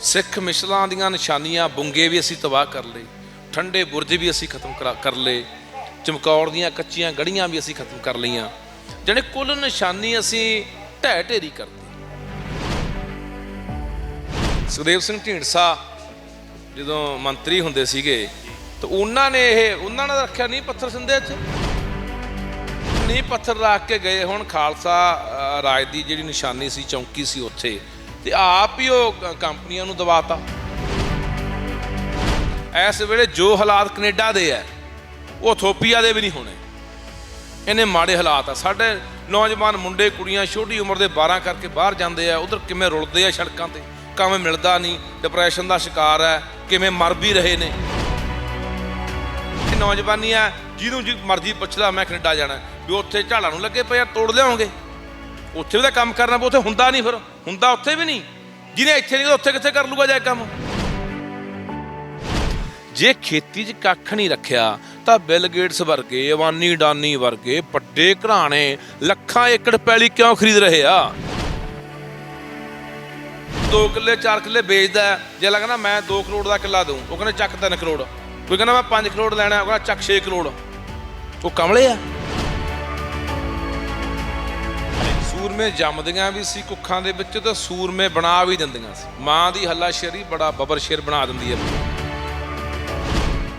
ਸਿੱਖ ਮਿਸਲਾਂ ਦੀਆਂ ਨਿਸ਼ਾਨੀਆਂ, ਬੁੰਗੇ ਵੀ ਅਸੀਂ ਤਬਾਹ ਕਰ ਲਏ, ਠੰਡੇ ਬੁਰਜ ਵੀ ਅਸੀਂ ਖਤਮ ਕਰਾ- ਕਰ ਲਏ, ਚਮਕੌਰ ਦੀਆਂ ਕੱਚੀਆਂ ਗੜੀਆਂ ਵੀ ਅਸੀਂ ਖਤਮ ਕਰ ਲਈਆਂ। ਜਾਣੀ ਕੁੱਲ ਨਿਸ਼ਾਨੀ ਅਸੀਂ ਢਹਿ ਢੇਰੀ ਕਰਤੀ ਸੁਖਦੇਵ ਸਿੰਘ ਢੀਂਡਸਾ ਜਦੋਂ ਮੰਤਰੀ ਹੁੰਦੇ ਸੀਗੇ, ਤਾਂ ਉਹਨਾਂ ਨੇ ਇਹ, ਉਹਨਾਂ ਨੇ ਰੱਖਿਆ ਨਹੀਂ ਪੱਥਰ ਸੰਦੇ 'ਚ। ਨਹੀਂ ਪੱਥਰ ਰੱਖ ਕੇ ਗਏ ਹੁਣ ਖਾਲਸਾ ਰਾਜ ਦੀ ਜਿਹੜੀ ਨਿਸ਼ਾਨੀ ਸੀ, ਚੌਂਕੀ ਸੀ ਉੱਥੇ। ਤੇ ਆਪ ਹੀ ਉਹ ਕੰਪਨੀਆਂ ਨੂੰ ਦਵਾਤਾ। ਇਸ ਵੇਲੇ ਜੋ ਹਾਲਾਤ ਕੈਨੇਡਾ ਦੇ ਆ ਉਹ ਥੋਪੀਆ ਦੇ ਵੀ ਨਹੀਂ ਹੋਣੇ। ਇਹਨੇ ਮਾੜੇ ਹਾਲਾਤ ਆ। ਸਾਡੇ ਨੌਜਵਾਨ ਮੁੰਡੇ, ਕੁੜੀਆਂ ਛੋਟੀ ਉਮਰ ਦੇ 12 ਕਰਕੇ ਬਾਹਰ ਜਾਂਦੇ ਆ, ਉਧਰ ਕਿਵੇਂ ਰੁਲਦੇ ਆ ਸੜਕਾਂ ਤੇ, ਕੰਮ ਮਿਲਦਾ ਨਹੀਂ ਡਿਪਰੈਸ਼ਨ ਦਾ ਸ਼ਿਕਾਰ ਹੈ ਕਿਵੇਂ ਮਰ ਵੀ ਰਹੇ ਨੇ। ਨੌਜਵਾਨੀ ਆ ਜਿਹਨੂੰ ਜੀ ਮਰਜ਼ੀ ਪੁੱਛਦਾ ਮੈਂ ਕੈਨੇਡਾ ਜਾਣਾ। ਵੀ ਉੱਥੇ ਝਾੜਾਂ ਨੂੰ ਲੱਗੇ ਪਏ ਆ, ਤੋੜ ਲਿਆਉਂਗੇ ਉੱਥੇ ਵੀ ਤਾਂ ਕੰਮ ਕਰਨਾ ਪਊ, ਉੱਥੇ ਹੁੰਦਾ ਨਹੀਂ ਫਿਰ। ਹੁੰਦਾ ਉੱਥੇ ਵੀ ਨਹੀਂ। ਜਿਹਨੇ ਇੱਥੇ ਨਹੀਂ ਉੱਥੇ ਕਿੱਥੇ ਕਰ ਲੂਗਾ ਜਾ ਕੰਮ? ਜੇ ਖੇਤੀ 'ਚ ਕੱਖ ਨਹੀਂ ਰੱਖਿਆ, ਤਾਂ ਬਿਲ ਗੇਟਸ ਵਰਗੇ, ਅਵਾਨੀ ਡਾਨੀ ਵਰਗੇ ਵੱਡੇ ਘਰਾਣੇ ਲੱਖਾਂ ਏਕੜ ਪੈਲੀ ਕਿਉਂ ਖਰੀਦ ਰਹੇ ਆ? 2 ਕਿੱਲੇ 4 ਕਿੱਲੇ ਵੇਚਦਾ ਜੇ ਲੱਗਣਾ ਮੈਂ 2 ਕਰੋੜ ਦਾ ਕਿੱਲਾ ਦਊ, ਉਹ ਕਹਿੰਦਾ, ਚੱਕ 3 ਕਰੋੜ। ਕੋਈ ਕਹਿੰਦਾ, ਮੈਂ 5 ਕਰੋੜ ਲੈਣਾ, ਉਹ ਕਹਿੰਦਾ, ਚੱਕ 6 ਕਰੋੜ। ਉਹ ਕਮਲੇ ਆ। ਸੂਰਮੇ ਜੰਮਦੀਆਂ ਵੀ ਸੀ ਕੁੱਖਾਂ ਦੇ ਵਿੱਚ ਤਾਂ ਸੂਰਮੇ ਬਣਾ ਵੀ ਦਿੰਦੀਆਂ ਸੀ। ਮਾਂ ਦੀ ਹੱਲਾ ਸ਼ੇਰੀ ਬੜਾ ਬਬਰ ਸ਼ੇਰ ਬਣਾ ਦਿੰਦੀ ਹੈ।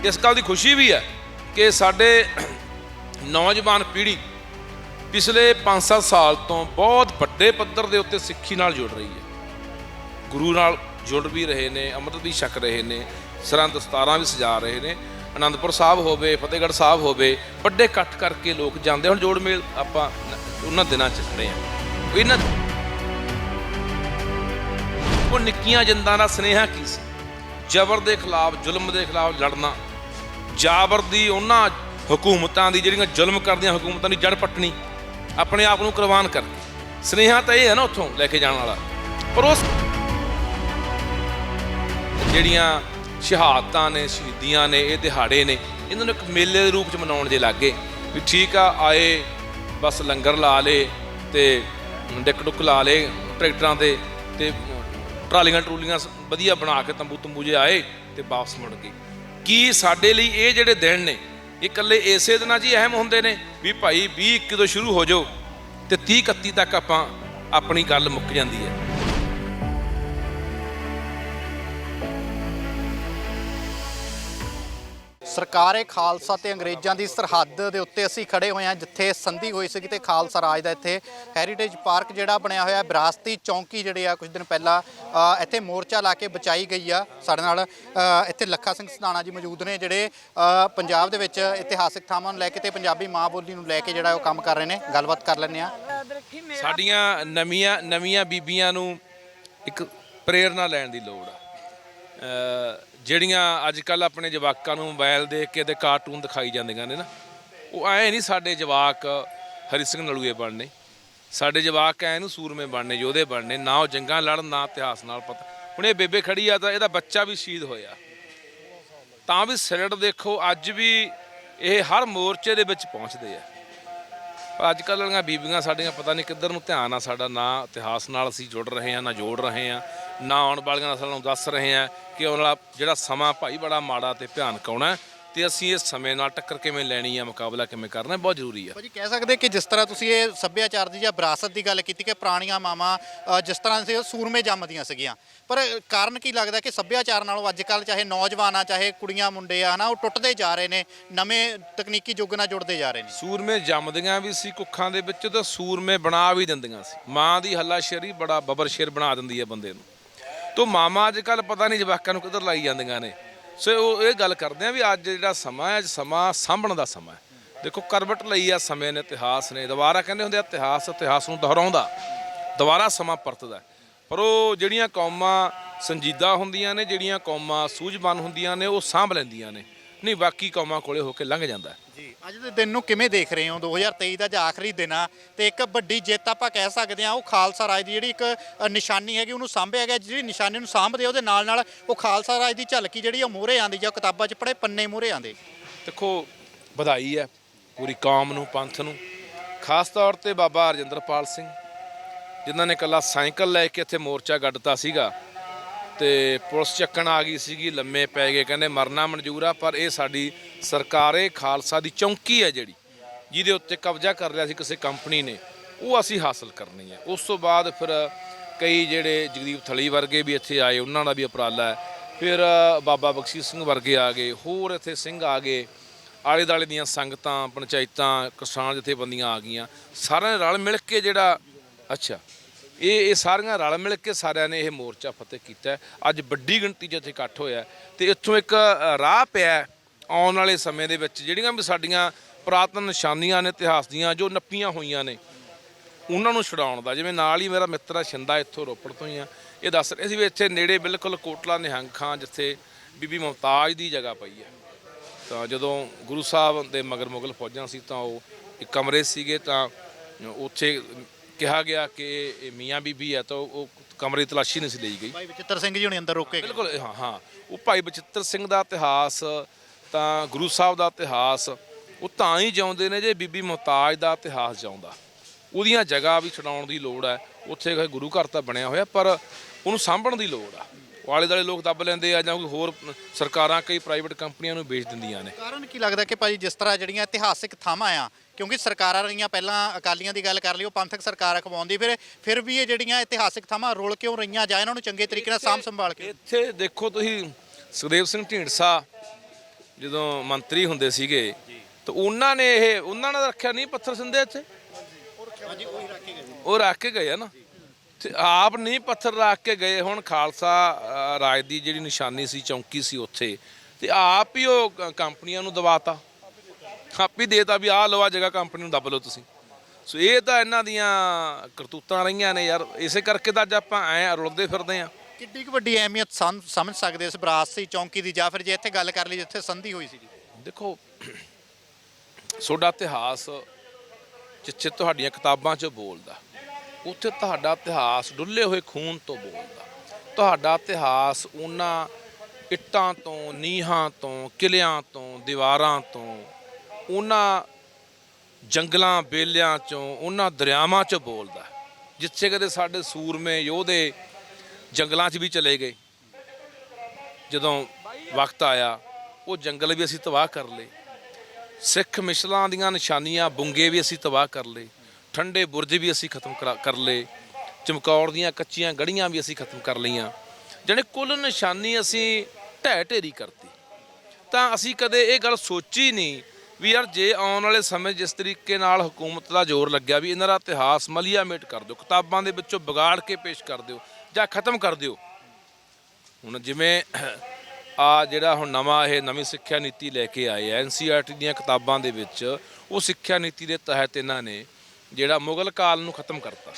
ਇਸ ਗੱਲ ਦੀ ਖੁਸ਼ੀ ਵੀ ਹੈ ਕਿ ਸਾਡੇ ਨੌਜਵਾਨ ਪੀੜ੍ਹੀ ਪਿਛਲੇ 5-7 ਸਾਲ ਤੋਂ ਬਹੁਤ ਵੱਡੇ ਪੱਧਰ ਦੇ ਉੱਤੇ ਸਿੱਖੀ ਨਾਲ ਜੁੜ ਰਹੀ ਹੈ। ਗੁਰੂ ਨਾਲ ਜੁੜ ਵੀ ਰਹੇ ਨੇ, ਅੰਮ੍ਰਿਤ ਵੀ ਛਕ ਰਹੇ ਨੇ, ਸਿਰਾਂ ਦਸਤਾਰਾਂ ਵੀ ਸਜਾ ਰਹੇ ਨੇ। ਆਨੰਦਪੁਰ ਸਾਹਿਬ ਹੋਵੇ, ਫਤਿਹਗੜ੍ਹ ਸਾਹਿਬ ਹੋਵੇ, ਵੱਡੇ ਇਕੱਠ ਕਰਕੇ ਲੋਕ ਜਾਂਦੇ ਹੁਣ ਜੋੜ ਮੇਲ ਆਪਾਂ ਉਹਨਾਂ ਦਿਨਾਂ 'ਚ ਖੜੇ ਆ। ਇਹਨਾਂ ਉਹ ਨਿੱਕੀਆਂ ਜਿੰਦਾਂ ਦਾ ਸਨੇਹਾ ਕੀ ਸੀ? ਜ਼ਬਰ ਦੇ ਖਿਲਾਫ, ਜ਼ੁਲਮ ਦੇ ਖਿਲਾਫ ਲੜਨਾ। ਜਾਬਰ ਦੀ ਉਹਨਾਂ ਹਕੂਮਤਾਂ ਦੀ ਜਿਹੜੀਆਂ ਜ਼ੁਲਮ ਕਰਦੀਆਂ ਹਕੂਮਤਾਂ ਦੀ ਜੜ ਪੱਟਣੀ, ਆਪਣੇ ਆਪ ਨੂੰ ਕੁਰਬਾਨ ਕਰਕੇ ਸਨੇਹਾ ਤਾਂ ਇਹ ਹੈ ਨਾ ਉੱਥੋਂ ਲੈ ਕੇ ਜਾਣ ਵਾਲਾ। ਪਰ ਉਸ ਜਿਹੜੀਆਂ ਸ਼ਹਾਦਤਾਂ ਨੇ, ਸ਼ਹੀਦੀਆਂ ਨੇ, ਇਹ ਦਿਹਾੜੇ ਨੇ, ਇਹਨਾਂ ਨੂੰ ਇੱਕ ਮੇਲੇ ਦੇ ਰੂਪ ਚ ਮਨਾਉਣ ਜੇ ਲੱਗੇ ਵੀ ਠੀਕ ਆ, ਆਏ ਬਸ ਲੰਗਰ ਲਾ ਲੇ ਤੇ ਡਿੱਕ ਡੁੱਕ ਲਾ ਲੇ ਟਰੈਕਟਰਾਂ ਤੇ ਤੇ ਟਰਾਲੀਆਂ ਟਰੂਲੀਆਂ ਵਧੀਆ ਬਣਾ ਕੇ ਤੰਬੂ ਤੰਬੂ ਜੇ ਆਏ ਤੇ ਵਾਪਸ ਮੁੜ ਗਏ। ਕੀ ਸਾਡੇ ਲਈ ਇਹ ਜਿਹੜੇ ਦਿਨ ਨੇ, ਇਹ ਇਕੱਲੇ ਇਸੇ ਦਿਨਾਂ 'ਚ ਹੀ ਅਹਿਮ ਹੁੰਦੇ ਨੇ? ਵੀ ਭਾਈ 20 21 ਤੋਂ ਸ਼ੁਰੂ ਹੋ ਜਾਓ ਤੇ 30 31 ਤੱਕ ਆਪਾਂ ਆਪਣੀ ਗੱਲ ਮੁੱਕ ਜਾਂਦੀ ਹੈ। ਸਰਕਾਰੇ ਖਾਲਸਾ ਤੇ ਅੰਗਰੇਜ਼ਾਂ ਦੀ ਸਰਹੱਦ ਦੇ ਉੱਤੇ ਅਸੀਂ ਖੜੇ ਹੋਏ ਹਾਂ, ਜਿੱਥੇ ਸੰਧੀ ਹੋਈ ਸੀ ਤੇ ਖਾਲਸਾ ਰਾਜ ਦਾ ਇੱਥੇ ਹੈਰੀਟੇਜ ਪਾਰਕ ਜਿਹੜਾ ਬਣਿਆ ਹੋਇਆ, ਵਿਰਾਸਤੀ ਚੌਂਕੀ ਜਿਹੜੇ ਆ ਕੁਝ ਦਿਨ ਪਹਿਲਾਂ ਇੱਥੇ ਮੋਰਚਾ ਲਾ ਕੇ ਬਚਾਈ ਗਈ ਆ ਸਾਡੇ ਨਾਲ ਇੱਥੇ ਲੱਖਾ ਸਿੰਘ ਸਦਾਣਾ ਜੀ ਮੌਜੂਦ ਨੇ ਜਿਹੜੇ ਪੰਜਾਬ ਦੇ ਵਿੱਚ ਇਤਿਹਾਸਿਕ ਥਾਵਾਂ ਨੂੰ ਲੈ ਕੇ ਤੇ ਪੰਜਾਬੀ ਮਾਂ ਬੋਲੀ ਨੂੰ ਲੈ ਕੇ ਜਿਹੜਾ ਉਹ ਕੰਮ ਕਰ ਰਹੇ ਨੇ। ਗੱਲਬਾਤ ਕਰ ਲੈਂਦੇ ਆ ਸਾਡੀਆਂ ਨਵੀਆਂ ਨਵੀਆਂ ਬੀਬੀਆਂ ਨੂੰ ਇੱਕ ਪ੍ਰੇਰਣਾ ਲੈਣ ਦੀ ਲੋੜ ਆ। ਜਿਹੜੀਆਂ ਅੱਜ ਕੱਲ ਆਪਣੇ ਜਵਾਕਾਂ ਨੂੰ ਮੋਬਾਈਲ ਦੇਖ ਕੇ ਤੇ ਕਾਰਟੂਨ ਦਿਖਾਈ ਜਾਂਦੀਆਂ ਨੇ ਨਾ, ਉਹ ਐ ਨਹੀਂ ਸਾਡੇ ਜਵਾਕ ਹਰੀ ਸਿੰਘ ਨਲੂਏ ਬਣਨੇ। ਸਾਡੇ ਜਵਾਕ ਐ ਨੂੰ ਸੂਰਮੇ ਬਣਨੇ, ਯੋਧੇ ਬਣਨੇ, ਨਾ ਉਹ ਜੰਗਾਂ ਲੜਨ, ਨਾ ਇਤਿਹਾਸ ਨਾਲ ਪਤਾ। ਹੁਣ ਇਹ ਬੇਬੇ ਖੜੀ ਆ ਤਾਂ ਇਹਦਾ ਬੱਚਾ ਵੀ ਸ਼ਹੀਦ ਹੋਇਆ। ਤਾਂ ਵੀ ਸਿਰੜ ਦੇਖੋ, ਅੱਜ ਵੀ ਇਹ ਹਰ ਮੋਰਚੇ ਦੇ ਵਿੱਚ ਪਹੁੰਚਦੇ ਆ। ਅੱਜ ਕੱਲ੍ਹ ਵਾਲੀਆਂ ਬੀਬੀਆਂ ਸਾਡੀਆਂ ਪਤਾ ਨਹੀਂ ਕਿੱਧਰ ਨੂੰ ਧਿਆਨ ਆ, ਸਾਡਾ ਨਾ ਇਤਿਹਾਸ ਨਾਲ ਅਸੀਂ ਜੁੜ ਰਹੇ ਹਾਂ, ਨਾ ਜੋੜ ਰਹੇ ਹਾਂ, ਨਾ ਆਉਣ ਵਾਲੀਆਂ ਨਸਲਾਂ ਨੂੰ ਦੱਸ ਰਹੇ ਹਾਂ ਕਿ ਉਹਨਾਂ ਜਿਹੜਾ ਸਮਾਂ ਭਾਈ ਬੜਾ ਮਾੜਾ ਤੇ ਭਿਆਨਕ ਆਉਣਾ ਤੇ ਅਸੀਂ ਇਸ ਸਮੇਂ ਨਾਲ ਟੱਕਰ ਕਿਵੇਂ ਲੈਣੀ ਹੈ ਮੁਕਾਬਲਾ ਕਿਵੇਂ ਕਰਨਾ ਹੈ ਬਹੁਤ ਜ਼ਰੂਰੀ ਹੈ ਭਾਜੀ ਕਹਿ ਸਕਦੇ ਕਿ ਜਿਸ ਤਰ੍ਹਾਂ ਤੁਸੀਂ ਇਹ ਸੱਭਿਆਚਾਰ ਦੀ ਜਾਂ ਵਿਰਾਸਤ ਦੀ ਗੱਲ ਕੀਤੀ ਕਿ ਪੁਰਾਣੀਆਂ ਮਾਵਾਂ ਅ, ਜਿਸ ਤਰ੍ਹਾਂ ਸੀ ਸੂਰਮੇ ਜੰਮਦੀਆਂ ਸੀਗੀਆਂ। ਪਰ ਕਾਰਨ ਕੀ ਲੱਗਦਾ ਕਿ ਸੱਭਿਆਚਾਰ ਨਾਲੋਂ ਅੱਜ ਕੱਲ ਚਾਹੇ ਨੌਜਵਾਨ ਆ ਚਾਹੇ ਕੁੜੀਆਂ ਮੁੰਡੇ ਆ ਹਨਾ ਉਹ ਟੁੱਟਦੇ ਜਾ ਰਹੇ ਨੇ ਨਵੇਂ ਤਕਨੀਕੀ ਯੁੱਗ ਨਾਲ ਜੁੜਦੇ ਜਾ ਰਹੇ ਨੇ। ਸੂਰਮੇ ਜੰਮਦੀਆਂ ਵੀ ਸੀ ਕੁੱਖਾਂ ਦੇ ਵਿੱਚ ਤੇ ਸੂਰਮੇ ਬਣਾ ਵੀ ਦਿੰਦੀਆਂ ਸੀ। ਮਾਂ ਦੀ ਹੱਲਾ ਸ਼ੇਰੀ ਬੜਾ ਬਬਰ ਸ਼ੇਰ ਬਣਾ ਦਿੰਦੀ ਹੈ ਬੰਦੇ ਨੂੰ। ਤੋ ਮਾਮਾ ਅੱਜ ਕੱਲ ਪਤਾ ਨਹੀਂ ਜਵਾਕਾਂ ਨੂੰ ਕਿੱਧਰ ਲਾਈ ਜਾਂਦੀਆਂ ਨੇ। ਸੋ ਉਹ ਇਹ ਗੱਲ ਕਰਦੇ ਆ ਵੀ ਅੱਜ ਜਿਹੜਾ ਸਮਾਂ ਹੈ, ਅੱਜ ਸਮਾਂ ਸਾਂਭਣ ਦਾ ਸਮਾਂ ਹੈ। ਦੇਖੋ, ਕਰਵਟ ਲਈ ਆ ਸਮੇਂ ਨੇ ਇਤਿਹਾਸ ਨੇ। ਦੁਬਾਰਾ ਕਹਿੰਦੇ ਹੁੰਦੇ ਆ, ਇਤਿਹਾਸ ਇਤਿਹਾਸ ਨੂੰ ਦੁਹਰਾਉਂਦਾ। ਦੁਬਾਰਾ ਸਮਾਂ ਪਰਤਦਾ ਪਰ ਉਹ ਜਿਹੜੀਆਂ ਕੌਮਾਂ ਸੰਜੀਦਾ ਹੁੰਦੀਆਂ ਨੇ, ਜਿਹੜੀਆਂ ਕੌਮਾਂ ਸੂਝਵਾਨ ਹੁੰਦੀਆਂ ਨੇ, ਉਹ ਸਾਂਭ ਲੈਂਦੀਆਂ ਨੇ। ਨਹੀਂ ਬਾਕੀ ਕੌਮਾਂ ਕੋਲੇ ਹੋ ਕੇ ਲੰਘ ਜਾਂਦਾ। ਜੀ ਅੱਜ ਦੇ ਦਿਨ ਨੂੰ ਕਿਵੇਂ ਦੇਖ ਰਹੇ ਹੋ? 2023 ਦਾ ਜਾਂ ਆਖਰੀ ਦਿਨ ਆ ਤੇ ਇੱਕ ਵੱਡੀ ਜਿੱਤ ਆਪਾਂ ਕਹਿ ਸਕਦੇ ਆ ਉਹ ਖਾਲਸਾ ਰਾਜ ਦੀ ਜਿਹੜੀ ਇੱਕ ਅ, ਨਿਸ਼ਾਨੀ ਹੈਗੀ ਉਹਨੂੰ ਸਾਂਭਿਆ ਗਿਆ। ਜਿਹੜੀ ਨਿਸ਼ਾਨੀ ਨੂੰ ਸਾਂਭਦੇ ਆ, ਉਹਦੇ ਨਾਲ ਨਾਲ ਉਹ ਖਾਲਸਾ ਰਾਜ ਦੀ ਝਲਕੀ ਜਿਹੜੀ ਉਹ ਮੂਹਰੇ ਆਂਦੀ ਜਾਂ ਕਿਤਾਬਾਂ 'ਚ ਪੜ੍ਹੇ ਪੰਨੇ ਮੂਹਰੇ ਆਂਦੇ ਦੇਖੋ ਵਧਾਈ ਹੈ ਪੂਰੀ ਕੌਮ ਨੂੰ ਪੰਥ ਨੂੰ। ਖਾਸ ਤੌਰ ਤੇ ਬਾਬਾ ਹਰਜਿੰਦਰਪਾਲ ਸਿੰਘ ਜਿਨ੍ਹਾਂ ਨੇ ਕੱਲਾ ਸਾਈਕਲ ਲੈ ਕੇ ਇੱਥੇ ਮੋਰਚਾ ਗੱਡਤਾ ਸੀਗਾ ਤੇ ਪੁਲਿਸ ਚੱਕਣ ਆ ਗਈ ਸੀਗੀ, ਲੰਮੇ ਪੈ ਗਏ, ਕਹਿੰਦੇ ਮਰਨਾ ਮਨਜ਼ੂਰ ਆ, ਪਰ ਇਹ ਸਾਡੀ ਸਰਕਾਰੇ ਖਾਲਸਾ ਦੀ ਚੌਂਕੀ ਹੈ ਜਿਹੜੀ, ਜਿਹਦੇ ਉੱਤੇ ਕਬਜ਼ਾ ਕਰ ਲਿਆ ਸੀ ਕਿਸੇ ਕੰਪਨੀ ਨੇ, ਉਹ ਅਸੀਂ ਹਾਸਲ ਕਰਨੀ ਹੈ। ਉਸ ਤੋਂ ਬਾਅਦ ਫਿਰ ਕਈ ਜਿਹੜੇ ਜਗਦੀਪ ਥਲੀ ਵਰਗੇ ਵੀ ਇੱਥੇ ਆਏ, ਉਹਨਾਂ ਦਾ ਵੀ ਉਪਰਾਲਾ ਹੈ। ਫਿਰ ਬਾਬਾ ਬਖਸ਼ੀਸ਼ ਸਿੰਘ ਵਰਗੇ ਆ ਗਏ, ਹੋਰ ਇੱਥੇ ਸਿੰਘ ਆ ਗਏ ਆਲੇ ਦਾਲੇ ਦੀਆਂ ਸੰਗਤਾਂ, ਪੰਚਾਇਤਾਂ, ਕਿਸਾਨ ਜਥੇਬੰਦੀਆਂ ਆ ਗਈਆਂ, ਸਾਰਿਆਂ ਨੇ ਰਲ ਮਿਲ ਕੇ ਜਿਹੜਾ, ਅੱਛਾ ਇਹ ਇਹ ਸਾਰੀਆਂ ਰਲ ਮਿਲ ਕੇ ਸਾਰਿਆਂ ਨੇ ਇਹ ਮੋਰਚਾ ਫਤਿਹ ਕੀਤਾ ਅੱਜ ਵੱਡੀ ਗਿਣਤੀ 'ਚ ਇੱਥੇ ਇਕੱਠ ਹੋਇਆ ਹੈ ਤੇ ਇੱਥੋਂ ਇੱਕ ਰਾਹ ਪਿਆ ਆਉਣ ਵਾਲੇ ਸਮੇਂ ਦੇ ਵਿੱਚ, ਜਿਹੜੀਆਂ ਵੀ ਸਾਡੀਆਂ ਪੁਰਾਤਨ ਨਿਸ਼ਾਨੀਆਂ ਨੇ, ਇਤਿਹਾਸ ਦੀਆਂ, ਜੋ ਨੱਪੀਆਂ ਹੋਈਆਂ ਨੇ, ਉਹਨਾਂ ਨੂੰ ਛਡਾਉਣ ਦਾ। ਜਿਵੇਂ ਨਾਲ ਹੀ ਮੇਰਾ ਮਿੱਤਰ ਆ ਛਿੰਦਾ ਇੱਥੋਂ ਰੋਪੜ ਤੋਂ ਹੀ ਆ। ਇਹ ਦੱਸ ਰਹੇ ਸੀ ਵੀ ਇੱਥੇ ਨੇੜੇ ਬਿਲਕੁਲ ਕੋਟਲਾ ਨਿਹੰਗ ਖਾਂ, ਜਿੱਥੇ ਬੀਬੀ ਮੁਮਤਾਜ ਦੀ ਜਗ੍ਹਾ ਪਈ ਹੈ। ਤਾਂ ਜਦੋਂ ਗੁਰੂ ਸਾਹਿਬ ਦੇ ਮਗਰ ਮੁਗਲ ਫੌਜਾਂ ਸੀ ਤਾਂ ਉਹ ਇੱਕ ਕਮਰੇ ਸੀਗੇ, ਤਾਂ ਉੱਥੇ ਕਿਹਾ ਗਿਆ ਕਿ ਇਹ ਮੀਆਂ ਬੀਬੀ ਹੈ ਤਾਂ ਉਹ ਕਮਰੇ ਦੀ ਤਲਾਸ਼ੀ ਨਹੀਂ ਸੀ ਲਈ ਗਈ। ਭਾਈ ਬਚਿੱਤਰ ਸਿੰਘ ਜੀ ਹੁਣੀ ਅੰਦਰ ਰੋਕੇ ਗਏ। ਬਿਲਕੁਲ ਹਾਂ ਹਾਂ। ਉਹ ਭਾਈ ਬਚਿੱਤਰ ਸਿੰਘ ਦਾ ਇਤਿਹਾਸ ਤਾਂ ਗੁਰੂ ਸਾਹਿਬ ਦਾ ਇਤਿਹਾਸ ਉਹ ਤਾਂ ਹੀ ਜਿਉਂਦੇ ਨੇ ਜੇ ਬੀਬੀ ਮੁਹਤਾਜ ਦਾ ਇਤਿਹਾਸ ਜਿਉਂਦਾ। ਉਹਦੀਆਂ ਜਗ੍ਹਾ ਵੀ ਛਡਾਉਣ ਦੀ ਲੋੜ ਹੈ। ਉੱਥੇ ਕੋਈ ਗੁਰੂ ਘਰ ਤਾਂ ਬਣਿਆ ਹੋਇਆ ਪਰ ਉਹਨੂੰ ਸਾਂਭਣ ਦੀ ਲੋੜ ਆ। ਆਲੇ ਦਾਲੇ ਲੋਕ ਦੱਬ ਲੈਂਦੇ ਆ ਜਾਂ ਕੋਈ ਹੋਰ ਸਰਕਾਰਾਂ ਕਈ ਪ੍ਰਾਈਵੇਟ ਕੰਪਨੀਆਂ ਨੂੰ ਵੇਚ ਦਿੰਦੀਆਂ ਨੇ। ਕਾਰਨ ਕੀ ਲੱਗਦਾ ਕਿ ਭਾਈ ਜਿਸ ਤਰ੍ਹਾਂ ਜਿਹੜੀਆਂ ਇਤਿਹਾਸਿਕ ਥਾਵਾਂ ਆ ਕਿਉਂਕਿ ਸਰਕਾਰਾਂ ਰਹੀਆਂ ਪਹਿਲਾਂ ਅਕਾਲੀਆਂ ਦੀ ਗੱਲ ਕਰ ਲਈ ਉਹ ਪੰਥਕ ਸਰਕਾਰ ਖਵਾਉਂਦੀ ਫਿਰ ਫਿਰ ਵੀ ਇਹ ਜਿਹੜੀਆਂ ਇਤਿਹਾਸਿਕ ਥਾਵਾਂ ਰੋਲ ਕਿਉਂ ਰਹੀਆਂ ਜਾਂ ਇਹਨਾਂ ਨੂੰ ਚੰਗੇ ਤਰੀਕੇ ਨਾਲ ਸਾਂਭ ਸੰਭਾਲ ਕੇ? ਇੱਥੇ ਦੇਖੋ ਤੁਸੀਂ ਸੁਖਦੇਵ ਸਿੰਘ ਢੀਂਡਸਾ ਜਦੋਂ ਮੰਤਰੀ ਹੁੰਦੇ ਸੀਗੇ ਤਾਂ ਉਹਨਾਂ ਨੇ ਇਹ ਉਹਨਾਂ ਨੇ ਰੱਖਿਆ ਨਹੀਂ ਪੱਥਰ ਸਿੰਦੇ ਇੱਥੇ? ਹਾਂਜੀ ਉਹੀ ਰੱਖ ਕੇ ਗਏ। ਉਹ ਰੱਖ ਕੇ ਗਏ ਆ ਨਾ। ਆਪ ਨਹੀਂ ਪੱਥਰ ਰੱਖ ਕੇ ਗਏ ਹੁਣ ਖਾਲਸਾ ਰਾਜ ਦੀ ਜਿਹੜੀ ਨਿਸ਼ਾਨੀ ਸੀ ਚੌਂਕੀ ਸੀ ਉੱਥੇ ਤੇ ਆਪ ਹੀ ਉਹ ਕੰਪਨੀਆਂ ਨੂੰ ਦਬਾਤਾ। ਆਪ ਹੀ ਦੇਤਾ ਵੀ ਆਹ ਲਓ ਆ ਜਗ੍ਹਾ ਕੰਪਨੀ ਨੂੰ ਦੱਬ ਲਓ ਤੁਸੀਂ। ਸੋ ਇਹ ਤਾਂ ਇਹਨਾਂ ਦੀਆਂ ਕਰਤੂਤਾਂ ਰਹੀਆਂ ਨੇ ਯਾਰ। ਇਸੇ ਕਰਕੇ ਤਾਂ ਅੱਜ ਆਪਾਂ ਐ ਰੁਲਦੇ ਫਿਰਦੇ ਆ। ਕਿੱਡੀ ਕੁ ਵੱਡੀ ਅਹਿਮੀਅਤ ਸਮ- ਸਮਝ ਸਕਦੇ ਇਸ ਵਿਰਾਸਤੀ ਚੌਂਕੀ ਦੀ ਜਾਂ ਫਿਰ ਜੇ ਇੱਥੇ ਗੱਲ ਕਰ ਲਈ ਜਿੱਥੇ ਸੰਧੀ ਹੋਈ ਸੀ ਦੇਖੋ ਤੁਹਾਡਾ ਇਤਿਹਾਸ ਜਿੱਥੇ ਤੁਹਾਡੀਆਂ ਕਿਤਾਬਾਂ 'ਚ ਬੋਲਦਾ। ਉੱਥੇ ਤੁਹਾਡਾ ਇਤਿਹਾਸ ਡੁੱਲੇ ਹੋਏ ਖੂਨ ਤੋਂ ਬੋਲਦਾ। ਤੁਹਾਡਾ ਇਤਿਹਾਸ ਉਹਨਾਂ ਇੱਟਾਂ ਤੋਂ, ਨੀਹਾਂ ਤੋਂ, ਕਿਲਿਆਂ ਤੋਂ, ਦੀਵਾਰਾਂ ਤੋਂ, ਉਹਨਾਂ ਜੰਗਲਾਂ, ਬੇਲਿਆਂ 'ਚੋਂ, ਉਹਨਾਂ ਦਰਿਆਵਾਂ 'ਚ ਬੋਲਦਾ ਜਿੱਥੇ ਕਦੇ ਸਾਡੇ ਸੂਰਮੇ, ਯੋਧੇ ਜੰਗਲਾਂ 'ਚ ਵੀ ਚਲੇ ਗਏ। ਜਦੋਂ ਵਕਤ ਆਇਆ, ਉਹ ਜੰਗਲ ਵੀ ਅਸੀਂ ਤਬਾਹ ਕਰ ਲਏ। ਸਿੱਖ ਮਿਸਲਾਂ ਦੀਆਂ ਨਿਸ਼ਾਨੀਆਂ, ਬੁੰਗੇ ਵੀ ਅਸੀਂ ਤਬਾਹ ਕਰ ਲਏ। ਠੰਡੇ ਬੁਰਜ ਵੀ ਅਸੀਂ ਖਤਮ ਕਰਾ- ਕਰ ਲਏ, ਚਮਕੌਰ ਦੀਆਂ ਕੱਚੀਆਂ ਗੜੀਆਂ ਵੀ ਅਸੀਂ ਖਤਮ ਕਰ ਲਈਆਂ। ਜਾਣੀ ਕੁੱਲ ਨਿਸ਼ਾਨੀ ਅਸੀਂ ਢਹਿ ਢੇਰੀ ਕਰਤੀ। ਤਾਂ ਅਸੀਂ ਕਦੇ ਇਹ ਗੱਲ ਸੋਚੀ ਨਹੀਂ ਵੀ ਯਾਰ ਜੇ ਆਉਣ ਵਾਲੇ ਸਮੇਂ ਜਿਸ ਤਰੀਕੇ ਨਾਲ ਹਕੂਮਤ ਦਾ ਜ਼ੋਰ ਲੱਗਿਆ ਵੀ ਇਹਨਾਂ ਦਾ ਇਤਿਹਾਸ ਮਲੀਆ ਮੇਟ ਕਰ ਦਿਓ, ਕਿਤਾਬਾਂ ਦੇ ਵਿੱਚੋਂ ਵਿਗਾੜ ਕੇ ਪੇਸ਼ ਕਰ ਦਿਓ ਜਾਂ ਖਤਮ ਕਰ ਦਿਓ। ਹੁਣ ਜਿਵੇਂ ਆ ਜਿਹੜਾ ਹੁਣ ਨਵਾਂ ਇਹ ਨਵੀਂ ਸਿੱਖਿਆ ਨੀਤੀ ਲੈ ਕੇ ਆਏ ਆ ਐਨਸੀਆਰਟੀ ਦੀਆਂ ਕਿਤਾਬਾਂ ਦੇ ਵਿੱਚ, ਉਹ ਸਿੱਖਿਆ ਨੀਤੀ ਦੇ ਤਹਿਤ ਇਹਨਾਂ ਨੇ ਜਿਹੜਾ ਮੁਗਲ ਕਾਲ ਨੂੰ ਖਤਮ ਕਰਤਾ।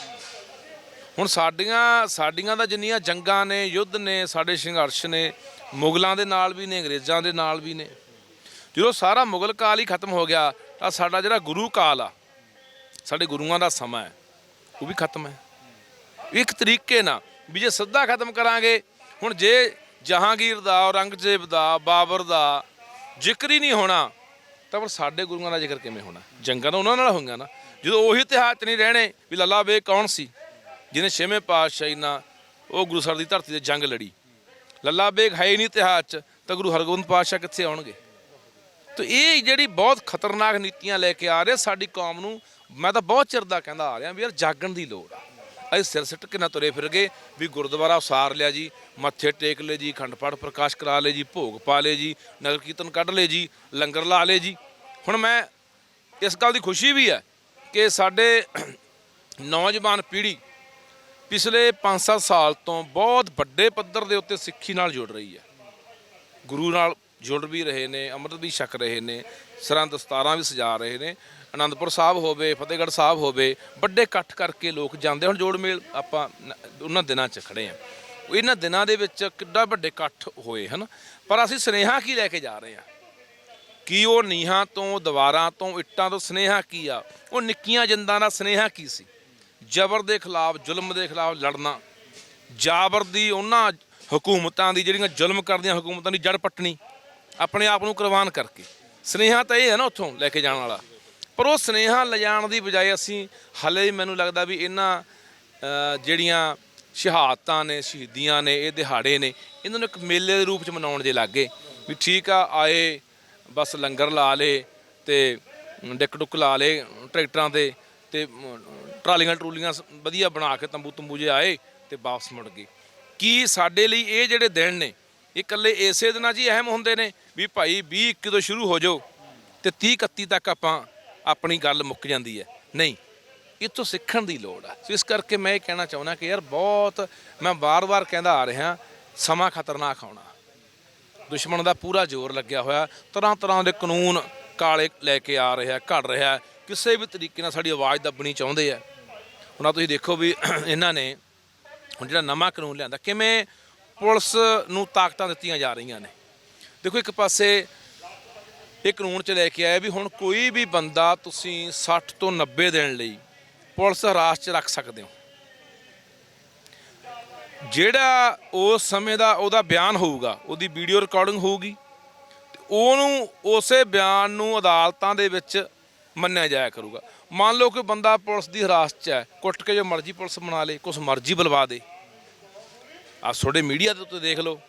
ਹੁਣ ਸਾਡੀਆਂ ਸਾਡੀਆਂ ਦਾ ਜਿੰਨੀਆਂ ਜੰਗਾਂ ਨੇ, ਯੁੱਧ ਨੇ, ਸਾਡੇ ਸੰਘਰਸ਼ ਨੇ, ਮੁਗਲਾਂ ਦੇ ਨਾਲ ਵੀ ਨੇ, ਅੰਗਰੇਜ਼ਾਂ ਦੇ ਨਾਲ ਵੀ ਨੇ, ਜਦੋਂ ਸਾਰਾ ਮੁਗਲ ਕਾਲ ਹੀ ਖਤਮ ਹੋ ਗਿਆ, ਤਾਂ ਸਾਡਾ ਜਿਹੜਾ ਗੁਰੂ ਕਾਲ ਆ, ਸਾਡੇ ਗੁਰੂਆਂ ਦਾ ਸਮਾਂ ਹੈ, ਉਹ ਵੀ ਖਤਮ ਹੈ। ਇੱਕ ਤਰੀਕੇ ਨਾਲ ਵੀ ਜੇ ਸਿੱਧਾ ਖਤਮ ਕਰਾਂਗੇ, ਹੁਣ ਜੇ ਜਹਾਂਗੀਰ ਦਾ, ਔਰੰਗਜ਼ੇਬ ਦਾ, ਬਾਬਰ ਦਾ ਜ਼ਿਕਰ ਹੀ ਨਹੀਂ ਹੋਣਾ ਤਾਂ ਫਿਰ ਸਾਡੇ ਗੁਰੂਆਂ ਦਾ ਜ਼ਿਕਰ ਕਿਵੇਂ ਹੋਣਾ? ਜੰਗਾਂ ਤਾਂ ਉਹਨਾਂ ਨਾਲ ਹੋਈਆਂ ਨਾ। ਜਦੋਂ ਉਹੀ ਇਤਿਹਾਸ 'ਚ ਨਹੀਂ ਰਹਿਣੇ ਵੀ ਲੱਲਾ ਬੇਗ ਕੌਣ ਸੀ? ਜਿਹਨੇ ਛੇਵੇਂ ਪਾਤਸ਼ਾਹੀ ਨਾਲ ਉਹ ਗੁਰੂ ਸਰ ਦੀ ਧਰਤੀ ਤੇ ਜੰਗ ਲੜੀ। ਲੱਲਾ ਬੇਗ ਹੈ ਹੀ ਨਹੀਂ ਇਤਿਹਾਸ 'ਚ, ਤਾਂ ਗੁਰੂ ਹਰਗੋਬਿੰਦ ਪਾਤਸ਼ਾਹ ਕਿੱਥੇ ਆਉਣਗੇ? ਤੇ ਇਹ ਜਿਹੜੀ ਬਹੁਤ ਖਤਰਨਾਕ ਨੀਤੀਆਂ ਲੈ ਕੇ ਆ ਰਹੇ ਸਾਡੀ ਕੌਮ ਨੂੰ, ਮੈਂ ਤਾਂ ਬਹੁਤ ਚਿਰ ਦਾ ਕਹਿੰਦਾ ਆ ਰਿਹਾ ਵੀ ਯਾਰ ਜਾਗਣ ਦੀ ਲੋੜ ਆ। ਅਸੀਂ ਸਿਰ ਸਿੱਟ ਕੇ ਨਾ ਤੁਰੇ ਫਿਰ ਗਏ ਵੀ ਗੁਰਦੁਆਰਾ ਉਸਾਰ ਲਿਆ ਜੀ, ਮੱਥੇ ਟੇਕ ਲਏ ਜੀ ਖੰਡ ਪਾਠ ਪ੍ਰਕਾਸ਼ ਕਰਾ ਲਏ ਜੀ, ਭੋਗ ਪਾ ਲਏ ਜੀ ਨਗਰ ਕੀਰਤਨ ਕੱਢ ਲਏ ਜੀ, ਲੰਗਰ ਲਾ ਲਏ ਜੀ। ਹੁਣ ਮੈਂ ਇਸ ਗੱਲ ਦੀ ਖੁਸ਼ੀ ਵੀ ਹੈ ਕਿ ਸਾਡੇ ਨੌਜਵਾਨ ਪੀੜ੍ਹੀ ਪਿਛਲੇ 5-7 ਸਾਲ ਤੋਂ ਬਹੁਤ ਵੱਡੇ ਪੱਧਰ ਦੇ ਉੱਤੇ ਸਿੱਖੀ ਨਾਲ ਜੁੜ ਰਹੀ ਹੈ। ਗੁਰੂ ਨਾਲ ਜੁੜ ਵੀ ਰਹੇ ਨੇ, ਅੰਮ੍ਰਿਤ ਵੀ ਛਕ ਰਹੇ ਨੇ ਸਰਾਂ ਦਸਤਾਰਾਂ ਵੀ ਸਜਾ ਰਹੇ ਨੇ। ਆਨੰਦਪੁਰ ਸਾਹਿਬ ਹੋਵੇ, ਫਤਿਹਗੜ੍ਹ ਸਾਹਿਬ ਹੋਵੇ, ਵੱਡੇ ਇਕੱਠ ਕਰਕੇ ਲੋਕ ਜਾਂਦੇ ਹੁਣ ਜੋੜ ਮੇਲ ਆਪਾਂ ਨ- ਉਹਨਾਂ ਦਿਨਾਂ 'ਚ ਖੜੇ ਆ। ਇਹਨਾਂ ਦਿਨਾਂ ਦੇ ਵਿੱਚ ਕਿੱਡਾ ਵੱਡੇ ਇਕੱਠ ਹੋਏ, ਹਨ? ਪਰ ਅਸੀਂ ਸੁਨੇਹਾ ਕੀ ਲੈ ਕੇ ਜਾ ਰਹੇ ਹਾਂ ਕੀ ਉਹ ਨੀਹਾਂ ਤੋਂ, ਦੀਵਾਰਾਂ ਤੋਂ, ਇੱਟਾਂ ਤੋਂ ਸੁਨੇਹਾ ਕੀ ਆ? ਉਹ ਨਿੱਕੀਆਂ ਜਿੰਦਾਂ ਦਾ ਸੁਨੇਹਾ ਕੀ ਸੀ? ਜ਼ਬਰ ਦੇ ਖਿਲਾਫ, ਜ਼ੁਲਮ ਦੇ ਖਿਲਾਫ ਲੜਨਾ। ਜਾਬਰ ਦੀ ਉਹਨਾਂ ਹਕੂਮਤਾਂ ਦੀ ਜਿਹੜੀਆਂ ਜ਼ੁਲਮ ਕਰਦੀਆਂ ਹਕੂਮਤਾਂ ਦੀ ਜੜ ਪੱਟਣੀ। ਆਪਣੇ ਆਪ ਨੂੰ ਕੁਰਬਾਨ ਕਰਕੇ। ਸਨੇਹਾ ਤਾਂ ਇਹ ਹੈ ਨਾ ਉੱਥੋਂ ਲੈ ਕੇ ਜਾਣ ਵਾਲਾ। ਪਰ ਉਹ ਸਨੇਹਾ ਲਿਜਾਣ ਦੀ ਬਜਾਏ ਅਸੀਂ ਹਲੇ ਮੈਨੂੰ ਲੱਗਦਾ ਵੀ ਇਹਨਾਂ ਜਿਹੜੀਆਂ ਸ਼ਹਾਦਤਾਂ ਨੇ, ਸ਼ਹੀਦੀਆਂ ਨੇ, ਇਹ ਦਿਹਾੜੇ ਨੇ, ਇਹਨਾਂ ਨੂੰ ਇੱਕ ਮੇਲੇ ਦੇ ਰੂਪ ਚ ਮਨਾਉਣ ਜੇ ਲੱਗੇ ਵੀ ਠੀਕ ਆ, ਆਏ, ਬਸ ਲੰਗਰ ਲਾ ਲੇ ਤੇ ਡਿੱਕ ਡੁੱਕ ਲਾ ਲੇ ਟਰੈਕਟਰਾਂ ਤੇ ਤੇ ਟਰਾਲੀਆਂ ਟਰੂਲੀਆਂ ਸ- ਵਧੀਆ ਬਣਾ ਕੇ ਤੰਬੂ ਤੰਬੂ ਜੇ ਆਏ ਤੇ ਵਾਪਸ ਮੁੜ ਗਏ। ਕੀ ਸਾਡੇ ਲਈ ਇਹ ਜਿਹੜੇ ਦਿਨ ਨੇ, ਇਹ ਇਕੱਲੇ ਇਸੇ ਦਿਨਾਂ 'ਚ ਹੀ ਅਹਿਮ ਹੁੰਦੇ ਨੇ ਵੀ ਭਾਈ 20 21 ਤੋਂ ਸ਼ੁਰੂ ਹੋ ਜਾਓ ਤੇ 30 31 ਤੱਕ ਆਪਾਂ ਆਪਣੀ ਗੱਲ ਮੁੱਕ ਜਾਂਦੀ ਹੈ। ਨਹੀਂ ਇਹ ਸਿੱਖਣ ਦੀ ਲੋੜ ਆ। ਸੋ ਇਸ ਕਰਕੇ ਮੈਂ ਇਹ ਕਹਿਣਾ ਚਾਹੁੰਦਾ ਕਿ ਯਾਰ ਬਹੁਤ, ਮੈਂ ਵਾਰ-ਵਾਰ ਕਹਿੰਦਾ ਆ ਰਿਹਾ, ਸਮਾਂ ਖਤਰਨਾਕ ਆਉਣਾ। ਦੁਸ਼ਮਣ ਦਾ ਪੂਰਾ ਜ਼ੋਰ ਲੱਗਿਆ ਹੋਇਆ। ਤਰ੍ਹਾਂ ਤਰ੍ਹਾਂ ਦੇ ਕਾਨੂੰਨ ਕਾਲੇ ਲੈ ਕੇ ਆ ਰਿਹਾ, ਘੜ ਰਿਹਾ। ਕਿਸੇ ਵੀ ਤਰੀਕੇ ਨਾਲ ਸਾਡੀ ਆਵਾਜ਼ ਦੱਬਣੀ ਚਾਹੁੰਦੇ ਆ। ਹੁਣ ਤੁਸੀਂ ਦੇਖੋ ਵੀ ਇਹਨਾਂ ਨੇ ਹੁਣ ਜਿਹੜਾ ਨਵਾਂ ਕਾਨੂੰਨ ਲਿਆਂਦਾ, ਕਿਵੇਂ ਪੁਲਿਸ ਨੂੰ ਤਾਕਤਾਂ ਦਿੱਤੀਆਂ ਜਾ ਰਹੀਆਂ ਨੇ। ਦੇਖੋ ਇੱਕ ਪਾਸੇ ਇਹ ਕਾਨੂੰਨ ਚ ਲੈ ਕੇ ਆਇਆ ਵੀ ਹੁਣ ਕੋਈ ਵੀ ਬੰਦਾ ਤੁਸੀਂ 60 ਤੋਂ 90 ਦਿਨ ਲਈ ਪੁਲਿਸ ਹਰਾਸ ਚ ਰੱਖ ਸਕਦੇ ਹੋ। ਜਿਹੜਾ ਉਸ ਸਮੇਂ ਦਾ ਉਹਦਾ ਬਿਆਨ ਹੋਊਗਾ, ਉਹਦੀ ਵੀਡੀਓ ਰਿਕਾਰਡਿੰਗ ਹੋਊਗੀ ਉਹਨੂੰ ਉਸੇ ਬਿਆਨ ਨੂੰ ਅਦਾਲਤਾਂ ਦੇ ਵਿੱਚ ਮੰਨਿਆ ਜਾਇਆ ਕਰੂਗਾ। ਮੰਨ ਲਓ ਕਿ ਬੰਦਾ ਪੁਲਿਸ ਦੀ ਹਰਾਸਤ 'ਚ ਹੈ, ਕੁੱਟ ਕੇ ਜੋ ਮਰਜ਼ੀ ਪੁਲਿਸ ਬਣਾ ਲੇ, ਕੁਛ ਮਰਜ਼ੀ ਬੁਲਵਾ ਦੇ। ਆ ਤੁਹਾਡੇ ਮੀਡੀਆ ਦੇ ਉੱਤੇ ਦੇਖ ਲਓ।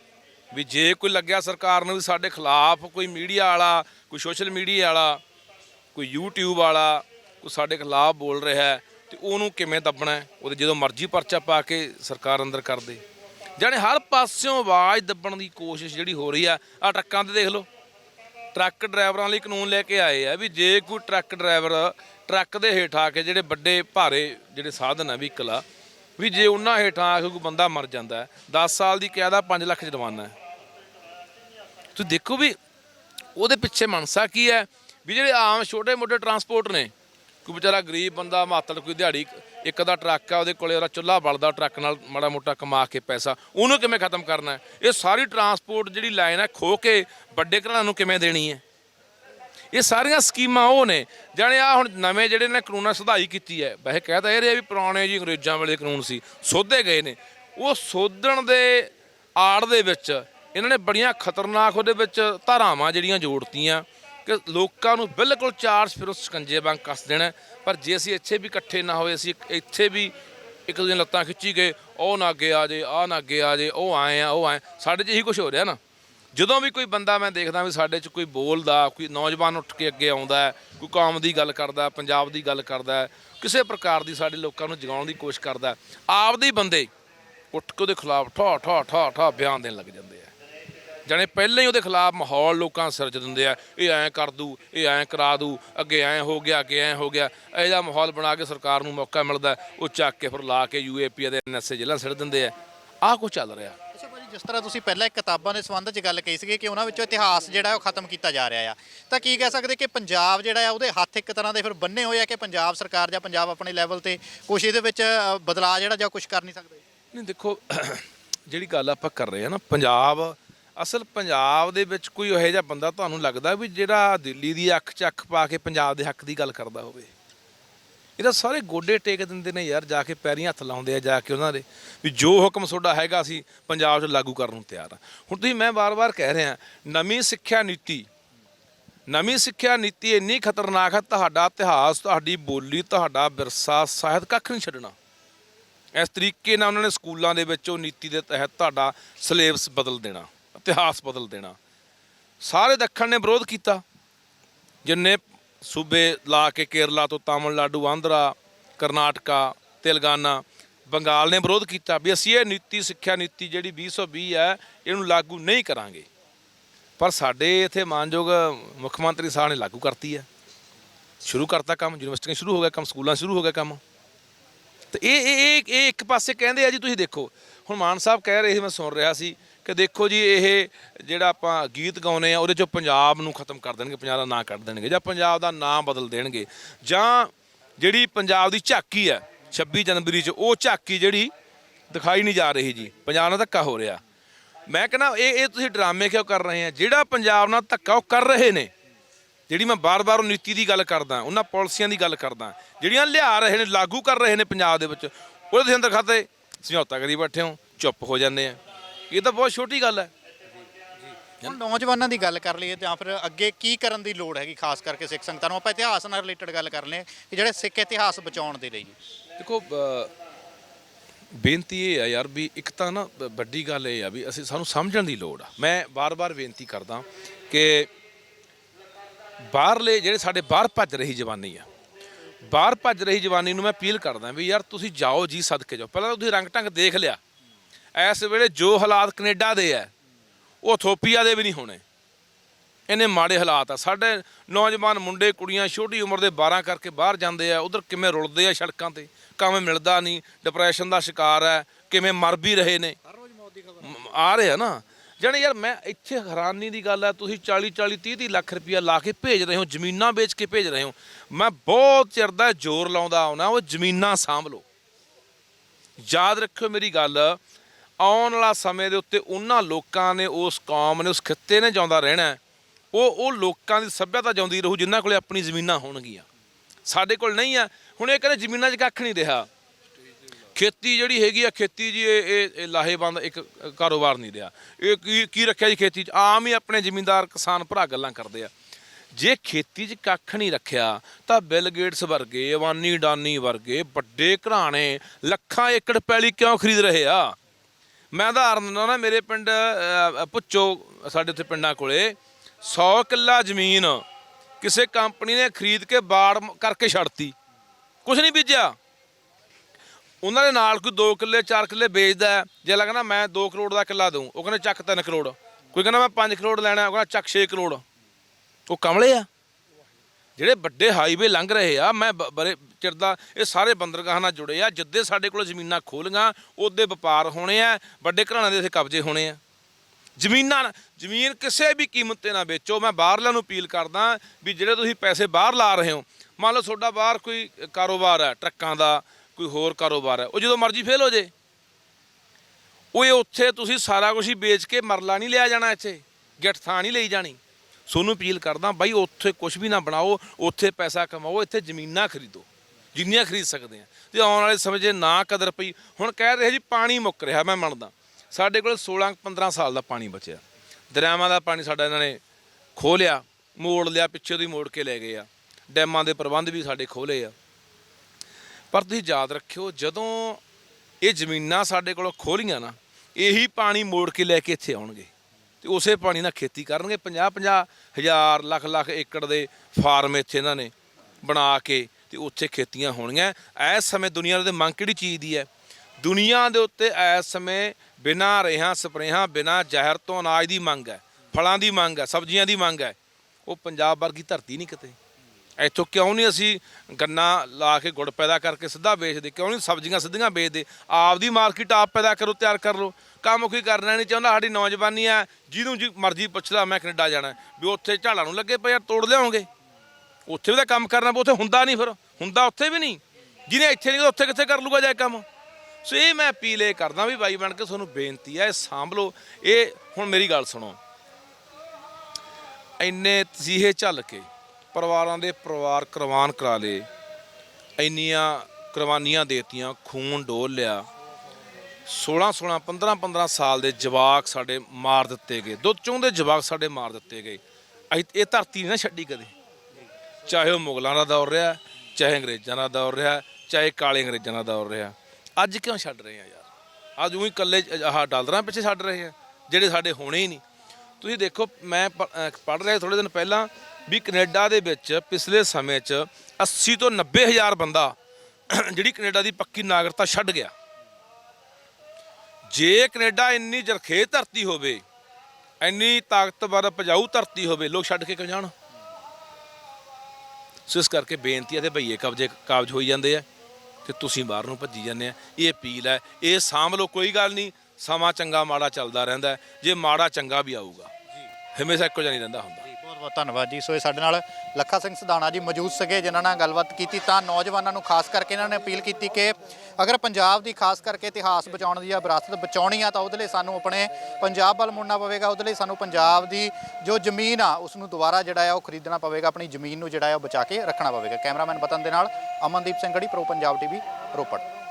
ਵੀ ਜੇ ਕੋਈ ਲੱਗਿਆ ਸਰਕਾਰ ਨੂੰ ਵੀ ਸਾਡੇ ਖਿਲਾਫ ਕੋਈ ਮੀਡੀਆ ਵਾਲਾ, ਕੋਈ ਸੋਸ਼ਲ ਮੀਡੀਆ ਵਾਲਾ, ਕੋਈ YouTube ਵਾਲਾ, ਕੋਈ ਸਾਡੇ ਖਿਲਾਫ ਬੋਲ ਰਿਹਾ ਹੈ, ਤੇ ਉਹਨੂੰ ਕਿਵੇਂ ਦੱਬਣਾ ਉਹਦੇ ਜਦੋਂ ਮਰਜ਼ੀ ਪਰਚਾ ਪਾ ਕੇ ਸਰਕਾਰ ਅੰਦਰ ਕਰ ਦੇ। ਜਾਣੇ ਹਰ ਪਾਸਿਓਂ ਆਵਾਜ਼ ਦੱਬਣ ਦੀ ਕੋਸ਼ਿਸ਼ ਜਿਹੜੀ ਹੋ ਰਹੀ ਆ ਆ ਟਰੱਕਾਂ ਤੇ ਦੇਖ ਲਓ। ਟਰੱਕ ਡਰਾਈਵਰਾਂ ਲਈ ਕਾਨੂੰਨ ਲੈ ਕੇ ਆਏ ਆ ਵੀ ਜੇ ਕੋਈ ਟਰੱਕ ਡਰਾਈਵਰ ਟਰੱਕ ਦੇ ਹੇਠ ਆ ਕੇ ਜਿਹੜੇ ਵੱਡੇ ਭਾਰੇ, ਜਿਹੜੇ ਸਾਧਨ ਆ ਵਹੀਕਲ ਆ ਵੀ ਜੇ ਉਹਨਾਂ ਹੇਠਾਂ ਆ ਕੇ ਕੋਈ ਬੰਦਾ ਮਰ ਜਾਂਦਾ ਹੈ 10 ਸਾਲ ਦੀ ਕੈਦ ਆ 5 ਲੱਖ ਜੁਰਮਾਨਾ ਹੈ। ਤੁਸੀਂ ਦੇਖੋ ਵੀ ਉਹਦੇ ਪਿੱਛੇ ਮਨਸਾ ਕੀ ਹੈ? ਵੀ ਜਿਹੜੇ ਆਮ ਛੋਟੇ ਮੋਟੇ ਟਰਾਂਸਪੋਰਟ ਨੇ, ਕੋਈ ਵਿਚਾਰਾ ਗਰੀਬ ਬੰਦਾ ਮਾਤਲ ਕੋਈ ਦਿਹਾੜੀ, ਇੱਕ ਦਾ ਟਰੱਕ ਆ, ਉਹਦੇ ਕੋਲੇ ਉਹਦਾ ਚੁੱਲ੍ਹਾ ਬਲਦਾ, ਟਰੱਕ ਨਾਲ ਮਾੜਾ ਮੋਟਾ ਕਮਾ ਕੇ ਪੈਸਾ, ਉਹਨੂੰ ਕਿਵੇਂ ਖਤਮ ਕਰਨਾ ਇਹ ਸਾਰੀ ਟਰਾਂਸਪੋਰਟ ਜਿਹੜੀ ਲਾਈਨ ਹੈ ਖੋ ਕੇ ਵੱਡੇ ਘਰਾਂ ਨੂੰ ਕਿਵੇਂ ਦੇਣੀ ਹੈ? ਇਹ ਸਾਰੀਆਂ ਸਕੀਮਾਂ ਉਹ ਨੇ, ਜਾਣੇ ਆ ਹੁਣ ਨਵੇਂ ਜਿਹੜੇ ਨੇ ਕਾਨੂੰਨਾਂ ਸੁਧਾਈ ਕੀਤੀ ਹੈ, ਵੈਸੇ ਕਹਿਤਾ ਇਹ ਰਿਹਾ ਵੀ ਪੁਰਾਣੇ ਜੀ ਅੰਗਰੇਜ਼ਾਂ ਵਾਲੇ ਕਾਨੂੰਨ ਸੀ, ਸੋਧੇ ਗਏ ਨੇ। ਉਹ ਸੋਧਣ ਦੇ ਆੜ ਦੇ ਵਿੱਚ ਇਹਨਾਂ ਨੇ ਬੜੀਆਂ ਖਤਰਨਾਕ ਉਹਦੇ ਵਿੱਚ ਧਾਰਾਵਾਂ ਜਿਹੜੀਆਂ ਜੋੜਤੀਆਂ ਕਿ ਲੋਕਾਂ ਨੂੰ ਬਿਲਕੁਲ ਚਾਰ ਫਿਰ ਸਕੰਜੇ ਵਾਂਗ ਕੱਸ ਦੇਣਾ, ਪਰ ਜੇ ਅਸੀਂ ਇੱਥੇ ਵੀ ਇਕੱਠੇ ਨਾ ਹੋਏ, ਅਸੀਂ ਇੱਥੇ ਵੀ ਇੱਕ ਦੂਜੇ ਲੱਤਾਂ ਖਿੱਚੀ ਗਏ, ਉਹ ਨਾ ਅੱਗੇ ਆ ਜੇ ਆ ਨਾ ਅੱਗੇ ਆ ਜੇ, ਉਹ ਆਏ ਆ, ਉਹ ਆਏ, ਸਾਡੇ 'ਚ ਇਹੀ ਕੁਝ ਹੋ ਰਿਹਾ ਨਾ। ਜਦੋਂ ਵੀ ਕੋਈ ਬੰਦਾ ਮੈਂ ਦੇਖਦਾ ਵੀ ਸਾਡੇ 'ਚ ਕੋਈ ਬੋਲਦਾ ਕੋਈ ਨੌਜਵਾਨ ਉੱਠ ਕੇ ਅੱਗੇ ਆਉਂਦਾ ਹੈ ਕੋਈ ਕੌਮ ਦੀ ਗੱਲ ਕਰਦਾ ਪੰਜਾਬ ਦੀ ਗੱਲ ਕਰਦਾ ਹੈ, ਕਿਸੇ ਪ੍ਰਕਾਰ ਦੀ ਸਾਡੇ ਲੋਕਾਂ ਨੂੰ ਜਗਾਉਣ ਦੀ ਕੋਸ਼ਿਸ਼ ਕਰਦਾ ਹੈ, ਆਪਦੇ ਹੀ ਬੰਦੇ ਉੱਠ ਕੇ ਉਹਦੇ ਖਿਲਾਫ ਠਾ ਠਾ ਠਾ ਠਾ ਬਿਆਨ ਦੇਣ ਲੱਗ ਜਾਂਦੇ ਆ। ਜਾਣੇ ਪਹਿਲਾਂ ਹੀ ਉਹਦੇ ਖਿਲਾਫ ਮਾਹੌਲ ਲੋਕਾਂ ਸਿਰਜ ਦਿੰਦੇ ਆ ਇਹ ਐਂ ਕਰ ਦੂ ਇਹ ਐਂ ਕਰਾ ਦੂ ਅੱਗੇ ਐਂ ਹੋ ਗਿਆ ਅੱਗੇ ਐਂ ਹੋ ਗਿਆ ਇਹਦਾ ਮਾਹੌਲ ਬਣਾ ਕੇ ਸਰਕਾਰ ਨੂੰ ਮੌਕਾ ਮਿਲਦਾ ਹੈ, ਉਹ ਚੱਕ ਕੇ ਫਿਰ ਲਾ ਕੇ ਯੂਏਪੀ ਦੇ ਐਨਐਸਏ ਜੇਲ੍ਹਾਂ ਸਿੱਟ ਦਿੰਦੇ ਆ। ਆਹ ਕੁਝ ਚੱਲ ਰਿਹਾ। ਜਿਸ ਤਰ੍ਹਾਂ ਤੁਸੀਂ ਪਹਿਲਾਂ ਇੱਕ ਕਿਤਾਬਾਂ ਦੇ ਸੰਬੰਧ 'ਚ ਗੱਲ ਕਹੀ ਸੀਗੀ ਕਿ ਉਹਨਾਂ ਵਿੱਚੋਂ ਇਤਿਹਾਸ ਜਿਹੜਾ ਉਹ ਖਤਮ ਕੀਤਾ ਜਾ ਰਿਹਾ ਆ, ਤਾਂ ਕੀ ਕਹਿ ਸਕਦੇ ਕਿ ਪੰਜਾਬ ਜਿਹੜਾ ਆ, ਉਹਦੇ ਹੱਥ ਇੱਕ ਤਰ੍ਹਾਂ ਦੇ ਫਿਰ ਬੰਨੇ ਹੋਏ ਆ ਕਿ ਪੰਜਾਬ ਸਰਕਾਰ ਜਾਂ ਪੰਜਾਬ ਆਪਣੇ ਲੈਵਲ ਤੇ ਕੁਛ ਇਹਦੇ ਵਿੱਚ ਬਦਲਾਅ ਜਿਹੜਾ ਜਾਂ ਕੁਝ ਕਰ ਨਹੀਂ ਸਕਦੇ? ਨਹੀਂ, ਦੇਖੋ, ਜਿਹੜੀ ਗੱਲ ਆਪਾਂ ਕਰ ਰਹੇ ਹਾਂ ਨਾ, ਪੰਜਾਬ, ਅਸਲ ਪੰਜਾਬ ਦੇ ਵਿੱਚ ਕੋਈ ਇਹੋ ਜਿਹਾ ਬੰਦਾ ਤੁਹਾਨੂੰ ਲੱਗਦਾ ਵੀ ਜਿਹੜਾ ਦਿੱਲੀ ਦੀ ਅੱਖ 'ਚ ਅੱਖ ਪਾ ਕੇ ਪੰਜਾਬ ਦੇ ਹੱਕ ਦੀ ਗੱਲ ਕਰਦਾ ਹੋਵੇ? ਇਹਦਾ ਸਾਰੇ ਗੋਡੇ ਟੇਕ ਦਿੰਦੇ ਨੇ ਯਾਰ, ਜਾ ਕੇ ਪੈਰੀਂ ਹੱਥ ਲਾਉਂਦੇ ਆ, ਜਾ ਕੇ ਉਹਨਾਂ ਦੇ ਵੀ ਜੋ ਹੁਕਮ ਤੁਹਾਡਾ ਹੈਗਾ ਸੀ ਪੰਜਾਬ 'ਚ ਲਾਗੂ ਕਰਨ ਨੂੰ ਤਿਆਰ ਆ। ਹੁਣ ਤੁਸੀਂ ਮੈਂ ਵਾਰ-ਵਾਰ ਕਹਿ ਰਿਹਾ, ਨਵੀਂ ਸਿੱਖਿਆ ਨੀਤੀ, ਨਵੀਂ ਸਿੱਖਿਆ ਨੀਤੀ ਇੰਨੀ ਖਤਰਨਾਕ ਹੈ ਤੁਹਾਡਾ ਇਤਿਹਾਸ, ਤੁਹਾਡੀ ਬੋਲੀ, ਤੁਹਾਡਾ ਵਿਰਸਾ, ਸਾਹਿਤ ਕੱਖ ਨਹੀਂ ਛੱਡਣਾ। ਇਸ ਤਰੀਕੇ ਨਾਲ ਉਹਨਾਂ ਨੇ ਸਕੂਲਾਂ ਦੇ ਵਿੱਚ ਉਹ ਨੀਤੀ ਦੇ ਤਹਿਤ ਤੁਹਾਡਾ ਸਿਲੇਬਸ ਬਦਲ ਦੇਣਾ, ਇਤਿਹਾਸ ਬਦਲ ਦੇਣਾ। ਸਾਰੇ ਦੱਖਣ ਨੇ ਵਿਰੋਧ ਕੀਤਾ। ਜਿੰਨੇ ਸੂਬੇ ਲਾ ਕੇ ਕੇਰਲਾ ਤੋਂ ਤਾਮਿਲਨਾਡੂ, ਆਂਧਰਾ, ਕਰਨਾਟਕਾ, ਤੇਲੰਗਾਨਾ, ਬੰਗਾਲ ਨੇ ਵਿਰੋਧ ਕੀਤਾ ਵੀ ਅਸੀਂ ਇਹ ਨੀਤੀ, ਸਿੱਖਿਆ ਨੀਤੀ ਜਿਹੜੀ 2020 ਹੈ, ਇਹਨੂੰ ਲਾਗੂ ਨਹੀਂ ਕਰਾਂਗੇ। ਪਰ ਸਾਡੇ ਇੱਥੇ ਮਾਨਯੋਗ ਮੁੱਖ ਮੰਤਰੀ ਸਾਹਿਬ ਨੇ ਲਾਗੂ ਕਰਤੀ ਹੈ। ਸ਼ੁਰੂ ਕਰਤਾ ਕੰਮ, ਯੂਨੀਵਰਸਿਟੀਆਂ ਸ਼ੁਰੂ ਹੋ ਗਿਆ ਕੰਮ, ਸਕੂਲਾਂ ਸ਼ੁਰੂ ਹੋ ਗਿਆ ਕੰਮ। ਤੇ ਇਹ ਇਹ ਇਹ ਇਹ ਇੱਕ ਪਾਸੇ ਕਹਿੰਦੇ ਆ ਜੀ, ਤੁਸੀਂ ਦੇਖੋ, ਹੁਣ ਮਾਨ ਸਾਹਿਬ ਕਹਿ ਰਹੇ ਸੀ, ਮੈਂ ਸੁਣ ਰਿਹਾ ਸੀ ਕਿ ਦੇਖੋ ਜੀ, ਇਹ ਜਿਹੜਾ ਆਪਾਂ ਗੀਤ ਗਾਉਨੇ ਆ ਉਹਦੇ ਚੋਂ ਪੰਜਾਬ ਨੂੰ ਖਤਮ ਕਰ ਦੇਣਗੇ, ਪੰਜਾਬ ਦਾ ਨਾਂ ਕੱਢ ਦੇਣਗੇ, ਜਾਂ ਪੰਜਾਬ ਦਾ ਨਾਂ ਬਦਲ ਦੇਣਗੇ, ਜਾਂ ਜਿਹੜੀ ਪੰਜਾਬ ਦੀ ਝਾਕੀ ਹੈ 26 ਜਨਵਰੀ 'ਚ, ਉਹ ਝਾਕੀ ਜਿਹੜੀ ਦਿਖਾਈ ਨਹੀਂ ਜਾ ਰਹੀ ਜੀ, ਪੰਜਾਬ ਨਾਲ ਧੱਕਾ ਹੋ ਰਿਹਾ। ਮੈਂ ਕਹਿੰਦਾ, ਇਹ ਇਹ ਤੁਸੀਂ ਡਰਾਮੇ ਕਿਉਂ ਕਰ ਰਹੇ ਆ? ਜਿਹੜਾ ਪੰਜਾਬ ਨਾਲ ਧੱਕਾ ਉਹ ਕਰ ਰਹੇ ਨੇ। ਜਿਹੜੀ ਮੈਂ ਬਾਰ-ਬਾਰ ਨੀਤੀ ਦੀ ਗੱਲ ਕਰਦਾ, ਉਹਨਾਂ ਪਾਲਿਸੀਆਂ ਦੀ ਗੱਲ ਕਰਦਾ, ਜਿਹੜੀਆਂ ਲਿਆ ਰਹੇ ਨੇ, ਲਾਗੂ ਕਰ ਰਹੇ ਨੇ ਪੰਜਾਬ ਦੇ ਵਿੱਚ, ਉਹਦੇ ਤੁਸੀਂ ਅੰਦਰ ਖਾਤੇ, ਸਮਝੌਤਾ ਕਰੀ ਬੈਠੇ ਹੋ, ਚੁੱਪ ਹੋ ਜਾਂਦੇ ਆ। ਇਹ ਤਾਂ ਬਹੁਤ ਛੋਟੀ ਗੱਲ ਹੈ। ਹੁਣ ਨੌਜਵਾਨਾਂ ਦੀ ਗੱਲ ਕਰ ਲਈਏ ਜਾਂ ਫਿਰ ਅੱਗੇ ਕੀ ਕਰਨ ਦੀ ਲੋੜ ਹੈਗੀ ਖਾਸ ਕਰਕੇ ਸਿੱਖ ਸੰਗਤਾਂ ਨੂੰ? ਆਪਾਂ ਇਤਿਹਾਸ ਨਾਲ ਰਿਲੇਟਡ ਗੱਲ ਕਰ ਲਏ ਕਿ ਜਿਹੜੇ ਸਿੱਖ ਇਤਿਹਾਸ ਬਚਾਉਣ ਦੇ ਲਈ। ਦੇਖੋ ਬੇਨਤੀ ਇਹ ਆ ਯਾਰ ਵੀ ਇੱਕ ਤਾਂ ਨਾ ਵੱਡੀ ਗੱਲ ਇਹ ਆ ਵੀ ਅਸੀਂ ਸਾਨੂੰ ਸਮਝਣ ਦੀ ਲੋੜ ਆ। ਮੈਂ ਬਾਰ-ਬਾਰ ਬੇਨਤੀ ਕਰਦਾ ਕਿ ਬਾਹਰਲੇ ਜਿਹੜੇ ਸਾਡੇ ਬਾਹਰ ਭੱਜ ਰਹੀ ਜਵਾਨੀ ਆ ਬਾਹਰ ਭੱਜ ਰਹੀ ਜਵਾਨੀ ਨੂੰ ਮੈਂ ਅਪੀਲ ਕਰਦਾ ਵੀ ਯਾਰ ਤੁਸੀਂ ਜਾਓ ਜੀ ਸਦਕੇ ਜਾਓ। ਪਹਿਲਾਂ ਤਾਂ ਤੁਸੀਂ ਰੰਗ ਢੰਗ ਦੇਖ ਲਿਆ। ਇਸ ਵੇਲੇ ਜੋ ਹਾਲਾਤ ਕੈਨੇਡਾ ਦੇ ਆ ਉਹ ਇਥੋਪੀਆ ਦੇ ਵੀ ਨਹੀਂ ਹੋਣੇ। ਇੰਨੇ ਮਾੜੇ ਹਾਲਾਤ ਆ। ਸਾਡੇ ਨੌਜਵਾਨ ਮੁੰਡੇ ਕੁੜੀਆਂ ਛੋਟੀ ਉਮਰ ਦੇ 12 ਕਰਕੇ ਬਾਹਰ ਜਾਂਦੇ ਆ ਉਧਰ ਕਿਵੇਂ ਰੁਲਦੇ ਆ ਸੜਕਾਂ ਤੇ ਕੰਮ ਮਿਲਦਾ ਨਹੀਂ ਡਿਪਰੈਸ਼ਨ ਦਾ ਸ਼ਿਕਾਰ ਹੈ ਕਿਵੇਂ ਮਰ ਵੀ ਰਹੇ ਨੇ। ਆ। ਰਿਹਾ ਨਾ। ਜਾਣੀ ਯਾਰ ਮੈਂ ਇੱਥੇ ਹੈਰਾਨੀ ਦੀ ਗੱਲ ਹੈ ਤੁਸੀਂ 40 40 30 30 ਲੱਖ ਰੁਪਇਆ ਲਾ ਕੇ ਭੇਜ ਰਹੇ ਹੋ ਜ਼ਮੀਨਾਂ ਵੇਚ ਕੇ ਭੇਜ ਰਹੇ ਹੋ। ਮੈਂ ਬਹੁਤ ਚਿਰ ਦਾ ਜ਼ੋਰ ਲਾਉਂਦਾ ਆਉਣਾ ਉਹ ਜ਼ਮੀਨਾਂ ਸਾਂਭ ਲਓ। ਯਾਦ ਰੱਖਿਓ ਮੇਰੀ ਗੱਲ ਆਉਣ ਵਾਲਾ ਸਮੇਂ ਦੇ ਉੱਤੇ ਉਹਨਾਂ ਲੋਕਾਂ ਨੇ ਉਸ ਕੌਮ ਨੇ, ਉਸ ਖਿੱਤੇ ਨੇ ਜਿਉਂਦਾ ਰਹਿਣਾ ਉਹ ਉਹ ਲੋਕਾਂ ਦੀ ਸੱਭਿਅਤਾ ਜਿਉਂਦੀ ਰਹੂ, ਜਿਨ੍ਹਾਂ ਕੋਲੇ ਆਪਣੀ ਜ਼ਮੀਨਾਂ ਹੋਣਗੀਆਂ। ਸਾਡੇ ਕੋਲ ਨਹੀਂ ਆ ਹੁਣ ਇਹ ਕਹਿੰਦੇ ਜ਼ਮੀਨਾਂ 'ਚ ਕੱਖ ਨਹੀਂ ਰਿਹਾ। ਖੇਤੀ ਜਿਹੜੀ ਹੈਗੀ ਆ, ਖੇਤੀ ਜੀ ਇਹ ਇਹ ਲਾਹੇਵੰਦ ਇੱਕ ਕਾਰੋਬਾਰ ਨਹੀਂ ਰਿਹਾ। ਇਹ ਕੀ ਕੀ ਰੱਖਿਆ ਜੀ ਖੇਤੀ 'ਚ? ਆਮ ਹੀ ਆਪਣੇ ਜ਼ਮੀਂਦਾਰ ਕਿਸਾਨ ਭਰਾ ਗੱਲਾਂ ਕਰਦੇ ਆ। ਜੇ ਖੇਤੀ 'ਚ ਕੱਖ ਨਹੀਂ ਰੱਖਿਆ, ਤਾਂ ਬਿਲ ਗੇਟਸ ਵਰਗੇ ਅਵਾਨੀ ਡਾਨੀ ਵਰਗੇ ਵੱਡੇ ਘਰਾਣੇ ਲੱਖਾਂ ਏਕੜ ਪੈਲੀ ਕਿਉਂ ਖਰੀਦ ਰਹੇ ਆ? ਮੈਂ ਉਦਾਹਰਨ ਦਿੰਦਾ ਨਾ ਮੇਰੇ ਪਿੰਡ ਅਹ, ਪੁੱਚੋ ਸਾਡੇ ਉੱਥੇ ਪਿੰਡਾਂ ਕੋਲੇ 100 ਕਿੱਲਾ ਜ਼ਮੀਨ ਕਿਸੇ ਕੰਪਨੀ ਨੇ ਖਰੀਦ ਕੇ ਬਾੜ ਮ- ਕਰਕੇ ਛੱਡਤੀ। ਕੁਝ ਨਹੀਂ ਬੀਜਿਆ। ਉਹਨਾਂ ਦੇ ਨਾਲ ਕੋਈ 2 ਕਿੱਲੇ 4 ਕਿੱਲੇ ਵੇਚਦਾ ਹੈ। ਜੇ ਲੱਗਣਾ ਮੈਂ 2 ਕਰੋੜ ਦਾ ਕਿੱਲਾ ਦਊਂ। ਉਹ ਕਹਿੰਦੇ ਚੱਕ 3 ਕਰੋੜ। ਕੋਈ ਕਹਿੰਦਾ ਮੈਂ 5 ਕਰੋੜ ਲੈਣਾ। ਉਹ ਕਹਿੰਦਾ ਚੱਕ 6 ਕਰੋੜ। ਉਹ ਕਮਲੇ ਆ। ਜਿਹੜੇ ਵੱਡੇ ਹਾਈਵੇ ਲੰਘ ਰਹੇ ਆ, ਮੈਂ ਬ- ਬੜੇ ਚਿਰ ਦਾ ਇਹ ਸਾਰੇ ਬੰਦਰਗਾਹਾਂ ਨਾਲ ਜੁੜੇ ਆ, ਜਿੱਦੇ ਸਾਡੇ ਕੋਲ ਜ਼ਮੀਨਾਂ ਖੋਲੀਆਂ, ਉਹਦੇ ਵਪਾਰ ਹੋਣੇ ਆ, ਵੱਡੇ ਘਰਾਣਿਆਂ ਦੇ ਇੱਥੇ ਕਬਜ਼ੇ ਹੋਣੇ ਆ। ਜ਼ਮੀਨਾਂ ਨਾ- ਜ਼ਮੀਨ ਕਿਸੇ ਵੀ ਕੀਮਤ ਤੇ ਨਾ ਵੇਚੋ, ਮੈਂ ਬਾਹਰਲਿਆਂ ਨੂੰ ਅਪੀਲ ਕਰਦਾ ਵੀ ਜਿਹੜੇ ਤੁਸੀਂ ਪੈਸੇ ਬਾਹਰ ਲਾ ਰਹੇ ਹੋ, ਮੰਨ ਲਓ ਤੁਹਾਡਾ ਬਾਹਰ ਕੋਈ ਕਾਰੋਬਾਰ ਹੈ ਟਰੱਕਾਂ ਦਾ, ਕੋਈ ਹੋਰ ਕਾਰੋਬਾਰ ਹੈ ਉਹ ਜਦੋਂ ਮਰਜ਼ੀ ਫੇਲ ਹੋ ਜੇ। ਉਹ ਇਹ ਉੱਥੇ ਤੁਸੀਂ ਸਾਰਾ ਕੁਝ ਹੀ ਵੇਚ ਕੇ ਮਰਲਾ ਨਹੀਂ ਲਿਆ ਜਾਣਾ ਇੱਥੇ, ਗਿੱਠ ਥਾਂ ਨਹੀਂ ਲਈ ਜਾਣੀ। ਸੋਨੂੰ ਅਪੀਲ ਕਰਦਾ ਬਾਈ ਉੱਥੇ ਕੁਝ ਵੀ ਨਾ ਬਣਾਓ, ਉੱਥੇ ਪੈਸਾ ਕਮਾਓ, ਇੱਥੇ ਜ਼ਮੀਨਾਂ ਖਰੀਦੋ, ਜਿੰਨੀਆਂ ਖਰੀਦ ਸਕਦੇ ਆ। ਤੇ ਆਉਣ ਵਾਲੇ ਸਮੇਂ 'ਚ ਨਾ ਕਦਰ ਪਈ, ਹੁਣ ਕਹਿ ਰਹੇ ਜੀ ਪਾਣੀ ਮੁੱਕ ਰਿਹਾ, ਮੈਂ ਮੰਨਦਾ। ਸਾਡੇ ਕੋਲ 16 15 ਸਾਲ ਦਾ ਪਾਣੀ ਬਚਿਆ। ਦਰਿਆਵਾਂ ਦਾ ਪਾਣੀ ਸਾਡਾ ਇਹਨਾਂ ਨੇ ਖੋਹ ਲਿਆ ਮੋੜ ਲਿਆ, ਪਿੱਛੇ ਦੀ ਮੋੜ ਕੇ ਲੈ ਗਏ ਆ। ਡੈਮਾਂ ਦੇ ਪ੍ਰਬੰਧ ਵੀ ਸਾਡੇ ਖੋਲੇ ਆ। ਪਰ ਤੁਸੀਂ ਯਾਦ ਰੱਖਿਓ, ਜਦੋਂ ਇਹ ਜ਼ਮੀਨਾਂ ਸਾਡੇ ਕੋਲੋਂ ਖੋਲੀਆਂ ਨਾ, ਇਹੀ ਪਾਣੀ ਮੋੜ ਕੇ ਲੈ ਕੇ ਇੱਥੇ ਆਉਣਗੇ। ਤੇ ਉਸੇ ਪਾਣੀ ਨਾਲ ਖੇਤੀ ਕਰਨਗੇ। 50 50 ਹਜ਼ਾਰ, ਲੱਖ ਲੱਖ ਏਕੜ ਦੇ ਫਾਰਮ ਇੱਥੇ ਇਹਨਾਂ ਨੇ ਬਣਾ ਕੇ ਤੇ ਉੱਥੇ ਖੇਤੀਆਂ ਹੋਣੀਆਂ ਇਸ ਸਮੇਂ ਦੁਨੀਆ ਦੇ ਮੰਗ ਕਿਹੜੀ ਚੀਜ਼ ਦੀ ਹੈ? ਦੁਨੀਆ ਦੇ ਉੱਤੇ ਇਸ ਸਮੇਂ ਬਿਨਾਂ ਰੇਹਾਂ, ਸਪਰੇਹਾਂ, ਬਿਨਾਂ ਜ਼ਹਿਰ ਤੋਂ ਅਨਾਜ ਦੀ ਮੰਗ ਹੈ, ਫਲਾਂ ਦੀ ਮੰਗ ਹੈ, ਸਬਜ਼ੀਆਂ ਦੀ ਮੰਗ ਹੈ। ਉਹ ਪੰਜਾਬ ਵਰਗੀ ਧਰਤੀ ਨਹੀਂ ਕਿਤੇ। ਇੱਥੋਂ ਕਿਉਂ ਨਹੀਂ ਅਸੀਂ ਗੰਨਾ ਲਾ ਕੇ ਗੁੜ ਪੈਦਾ ਕਰਕੇ ਸਿੱਧਾ ਵੇਚਦੇ? ਕਿਉਂ ਨਹੀਂ ਸਬਜ਼ੀਆਂ ਸਿੱਧੀਆਂ ਵੇਚਦੇ? ਆਪਦੀ ਮਾਰਕੀਟ ਆਪ ਪੈਦਾ ਕਰੋ, ਤਿਆਰ ਕਰ ਲਓ। ਕੰਮ ਕੋਈ ਕਰਨਾ ਨਹੀਂ ਚਾਹੁੰਦਾ, ਸਾਡੀ ਨੌਜਵਾਨੀ ਆ ਜਿਹਨੂੰ ਜੀ ਮਰਜ਼ੀ ਪੁੱਛਦਾ ਮੈਂ ਕੈਨੇਡਾ ਜਾਣਾ ਵੀ ਉੱਥੇ ਝਾੜਾਂ ਨੂੰ ਲੱਗੇ ਪਏ ਯਾਰ ਤੋੜ ਲਿਆਉਂਗੇ ਉੱਥੇ ਵੀ ਤਾਂ ਕੰਮ ਕਰਨਾ ਪਊ, ਉੱਥੇ ਹੁੰਦਾ ਨਹੀਂ ਫਿਰ। ਹੁੰਦਾ ਉੱਥੇ ਵੀ ਨਹੀਂ। ਜਿਹਨੇ ਇੱਥੇ ਨਹੀਂ, ਉੱਥੇ ਕਿੱਥੇ ਕਰ ਲੂਗਾ ਜਾ ਕੰਮ? ਸੋ ਇਹ ਮੈਂ ਅਪੀਲ ਇਹ ਕਰਦਾ ਵੀ ਬਾਈ ਬਣ ਕੇ ਤੁਹਾਨੂੰ ਬੇਨਤੀ ਹੈ, ਇਹ ਸਾਂਭ ਲਓ। ਇਹ, ਹੁਣ ਮੇਰੀ ਗੱਲ ਸੁਣੋ। ਇੰਨੇ ਤਸੀਹੇ ਝੱਲ ਕੇ ਪਰਿਵਾਰਾਂ ਦੇ ਪਰਿਵਾਰ ਕੁਰਬਾਨ ਕਰਾ ਲਏ। ਇੰਨੀਆਂ ਕੁਰਬਾਨੀਆਂ ਦੇਤੀਆਂ, ਖੂਨ ਡੋਲ ਲਿਆ। 16 16 15 15 ਸਾਲ ਦੇ ਜਵਾਕ ਸਾਡੇ ਮਾਰ ਦਿੱਤੇ ਗਏ। ਦੁੱਧ ਚੋਂਦੇ ਜਵਾਕ ਸਾਡੇ ਮਾਰ ਦਿੱਤੇ ਗਏ। ਅਸੀਂ ਇਹ ਧਰਤੀ ਨਹੀਂ ਨਾ ਛੱਡੀ ਕਦੇ। ਚਾਹੇ ਉਹ ਮੁਗਲਾਂ ਦਾ ਦੌਰ ਰਿਹਾ, ਚਾਹੇ ਅੰਗਰੇਜ਼ਾਂ ਦਾ ਦੌਰ ਰਿਹਾ, ਚਾਹੇ ਕਾਲੇ ਅੰਗਰੇਜ਼ਾਂ ਦਾ ਦੌਰ ਰਿਹਾ। ਅੱਜ ਕਿਉਂ ਛੱਡ ਰਹੇ ਆ ਯਾਰ? ਅੱਜ ਉਹੀ ਇਕੱਲੇ ਆਹ ਡਾਲਰਾਂ ਪਿੱਛੇ ਛੱਡ ਰਹੇ ਆ, ਜਿਹੜੇ ਸਾਡੇ ਹੋਣੇ ਹੀ ਨਹੀਂ। ਤੁਸੀਂ ਦੇਖੋ, ਮੈਂ ਪੜ੍ਹ ਰਿਹਾ ਥੋੜੇ ਦਿਨ ਪਹਿਲਾਂ ਵੀ ਕੈਨੇਡਾ ਦੇ ਵਿੱਚ ਪਿਛਲੇ ਸਮੇਂ 'ਚ 80 ਤੋਂ 90 ਹਜ਼ਾਰ ਬੰਦਾ ਜਿਹੜੀ ਕੈਨੇਡਾ ਦੀ ਪੱਕੀ ਨਾਗਰਿਕਤਾ ਛੱਡ ਗਿਆ। ਜੇ ਕੈਨੇਡਾ ਇੰਨੀ ਜਰਖੇ ਧਰਤੀ ਹੋਵੇ ਇੰਨੀ ਤਾਕਤਵਰ ਪਜਾਊ ਧਰਤੀ ਹੋਵੇ ਲੋਕ ਛੱਡ ਕੇ ਕਿਉਂ ਜਾਣ? ਸੋ ਇਸ ਕਰਕੇ ਬੇਨਤੀ ਹੈ ਤੇ ਭਈਏ ਕਬਜੇ ਕਾਬਜ ਹੋਈ ਜਾਂਦੇ ਆ ਤੇ ਤੁਸੀਂ ਬਾਹਰ ਨੂੰ ਭੱਜੀ ਜਾਂਦੇ ਆ। ਇਹ ਅਪੀਲ ਹੈ ਇਹ ਸਾਂਭ ਲਓ ਕੋਈ ਗੱਲ ਨਹੀਂ ਸਮਾਂ ਚੰਗਾ ਮਾੜਾ ਚੱਲਦਾ ਰਹਿੰਦਾ। ਜੇ ਮਾੜਾ ਚੰਗਾ ਵੀ ਆਊਗਾ। ਹਮੇਸ਼ਾ ਇੱਕੋ ਜਿਹਾ ਨਹੀਂ ਰਹਿੰਦਾ ਹੁੰਦਾ। ਬਹੁਤ ਬਹੁਤ ਧੰਨਵਾਦ ਜੀ। ਸੋ ਇਹ ਸਾਡੇ ਨਾਲ ਲੱਖਾ ਸਿੰਘ ਸਦਾਣਾ ਜੀ ਮੌਜੂਦ ਸੀਗੇ, ਜਿਨ੍ਹਾਂ ਨਾਲ ਗੱਲਬਾਤ ਕੀਤੀ ਤਾਂ ਨੌਜਵਾਨਾਂ ਨੂੰ ਖਾਸ ਕਰਕੇ ਇਹਨਾਂ ਨੇ ਅਪੀਲ ਕੀਤੀ ਕਿ ਅਗਰ ਪੰਜਾਬ ਦੀ ਖਾਸ ਕਰਕੇ ਇਤਿਹਾਸ ਬਚਾਉਣ ਦੀ ਆ ਵਿਰਾਸਤ ਬਚਾਉਣੀ ਆ ਤਾਂ ਉਹਦੇ ਲਈ ਸਾਨੂੰ ਆਪਣੇ ਪੰਜਾਬ ਵੱਲ ਮੁੜਨਾ ਪਵੇਗਾ, ਉਹਦੇ ਲਈ ਸਾਨੂੰ ਪੰਜਾਬ ਦੀ ਜੋ ਜ਼ਮੀਨ ਆ ਉਸ ਨੂੰ ਦੁਬਾਰਾ ਜਿਹੜਾ ਆ ਉਹ ਖਰੀਦਣਾ ਪਵੇਗਾ, ਆਪਣੀ ਜ਼ਮੀਨ ਨੂੰ ਜਿਹੜਾ ਆ ਉਹ ਬਚਾ ਕੇ ਰੱਖਣਾ ਪਵੇਗਾ। ਕੈਮਰਾਮੈਨ ਵਤਨ ਦੇ ਨਾਲ ਅਮਨਦੀਪ ਸਿੰਘ ਗੜੀ, ਪ੍ਰੋ ਪੰਜਾਬ ਟੀਵੀ ਰੋਪੜ।